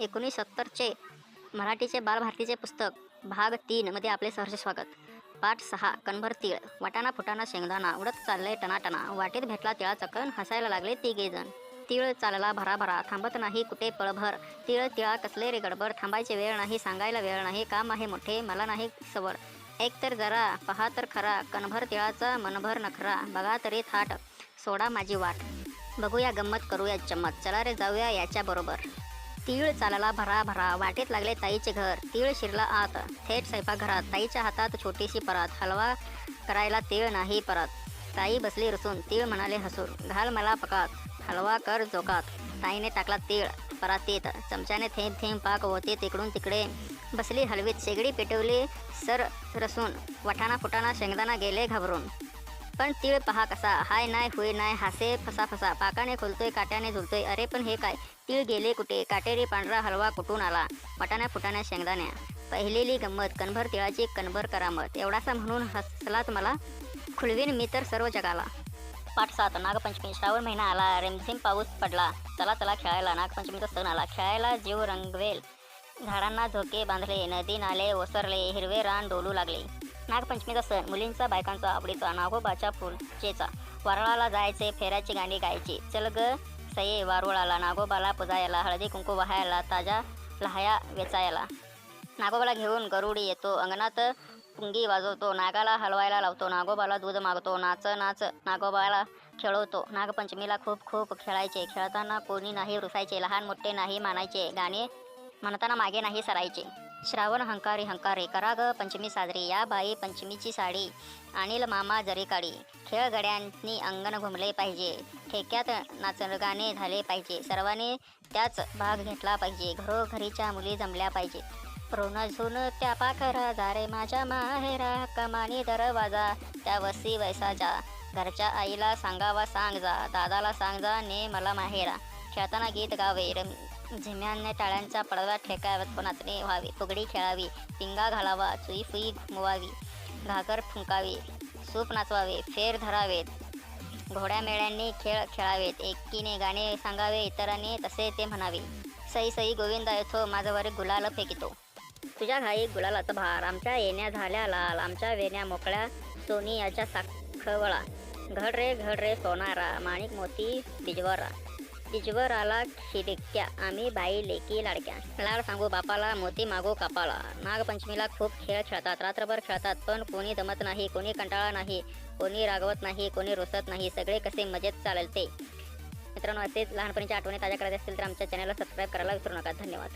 एकोणीस सत्तरचे मराठीचे बालभारतीचे पुस्तक भाग तीनमध्ये आपले सहर्ष स्वागत. पाठ सहा कणभर तीळ वाटाणा फुटाणा शेंगदाणा उडत चालले टनाटना वाटेत भेटला तिळा चकन हसायला लागले तिघेजण तीळ चालला भराभरा थांबत नाही कुठे पळभर. तीळ तिळा कसले रे गडबड थांबायचे वेळ नाही सांगायला वेळ नाही काम आहे मोठे मला नाही सवड. एक तर जरा पहा तर खरा कणभर तिळाचा मनभर नखरा बघा तरी थाट सोडा माझी वाट. बघूया गंमत करूया चम्मत चला रे जाऊया याच्याबरोबर तीळ चालला भरा भरा वाटेत लागले ताईचे घर. तीळ शिरला आत. थेट स्वयंपाकघरात. ताईच्या हातात छोटीशी परात. हलवा करायला तीळ नाही परत. ताई बसली रसून. तीळ म्हणाले हसून. घाल मला पकात. हलवा कर जोकात. ताईने टाकला तीळ. परातीत चमच्याने थेंब थेंब पाक होते तिकडून तिकडे. बसली हलवीत. शेगडी पेटवली सर रसून. वटाणा फुटाणा शेंगदाणा गेले घाबरून. पण तीळ पहा कसा. हाय नाय होय नाय हासे फसा फसा. पाकाने खोलतोय काट्याने झुलतोय. अरे पण हे काय? तीळ गेले कुठे? काटेरी पांढरा हलवा कुठून आला? वाटाण्या फुटाण्या शेंगदाण्या. पहिलेली गंमत कणभर तिळाची कणभर करामत. एवढासा म्हणून हसलात मला? खुळवीन मी तर सर्व जगाला. पाठ सात नागपंचमी श्रावण महिना आला. रिमझिम पाऊस पडला. चला चला खेळायला. नागपंचमीचा सण आला. खेळायला जीव रंगवेल. झाडांना झोके बांधले. नदी नाले ओसरले. हिरवे रान डोलू लागले. नागपंचमीचा सण मुलींचा बायकांचा आवडीचा नागोबाच्या फुलचेचा वारळाला जायचे फेऱ्याची गाणी गायची. चल ग सये वारुळाला नागोबाला पुजायला हळदी कुंकू वाहायला ताज्या लहाया वेचायला. नागोबाला घेऊन गरुडी येतो अंगणात पुंगी वाजवतो नागाला हलवायला लावतो नागोबाला दूध मागतो नाच नाच नागोबाला खेळवतो. नागपंचमीला खूप खूप खेळायचे. खेळताना कोणी नाही रुसायचे लहान मोठे नाही मानायचे. गाणे म्हणताना मागे नाही सरायचे. श्रावण हंकारी हंकारे करा ग पंचमी साजरी या बाई पंचमीची साडी अनिल मामा जरी काढी. अंगण घुमले पाहिजे ठेक्यात नाचगाणे झाले पाहिजे सर्वांनी त्याच भाग घेतला पाहिजे घरोघरीच्या मुली जमल्या पाहिजे. रोन झुन त्या पाखरा झारे माझ्या माहेरा कमानी दरवाजा त्या वसी जा घरच्या आईला सांगावा सांग जा दादाला सांग जा ने मला माहेरा. खेळताना गीत गावे रम झिम्याने टाळ्यांचा पडदा ठेकाव्यात नाचणे व्हावे. फुगडी खेळावी. पिंगा घालावा. चुई फुई घुमवावी घागर फुंकावी. सूप नाचवावे. फेर धरावेत. घोड्या मेळ्यांनी खेळ खेळावेत. एकीने गाणे सांगावे इतरांनी तसे ते म्हणावे. सई सई गोविंदा येथो माझ्यावर गुलाल फेकितो. तुझ्या घाई गुलालाचा भार. आमच्या येण्या झाल्या लाल. आमच्या वेण्या मोकळ्या. सोनी याच्या साखवळा. घड रे घड रे सोनारा. माणिक मोती बिजवारा बिजवर आला खिडक्या आम्ही बाई लेकी लाडक्या. लाड सांगू बापाला मोती मागू कापाला नागपंचमीला खूप खेळ खेळतात. रात्रभर खेळतात पण कोणी दमत नाही कोणी कंटाळा नाही कोणी रागवत नाही कोणी रुसत नाही. सगळे कसे मजेत चालेल ते. मित्रांनो असेच लहानपणीच्या आठवणी ताज्या करायच्या असतील तर आमच्या चॅनलला सबस्क्राईब करायला विसरू नका. धन्यवाद.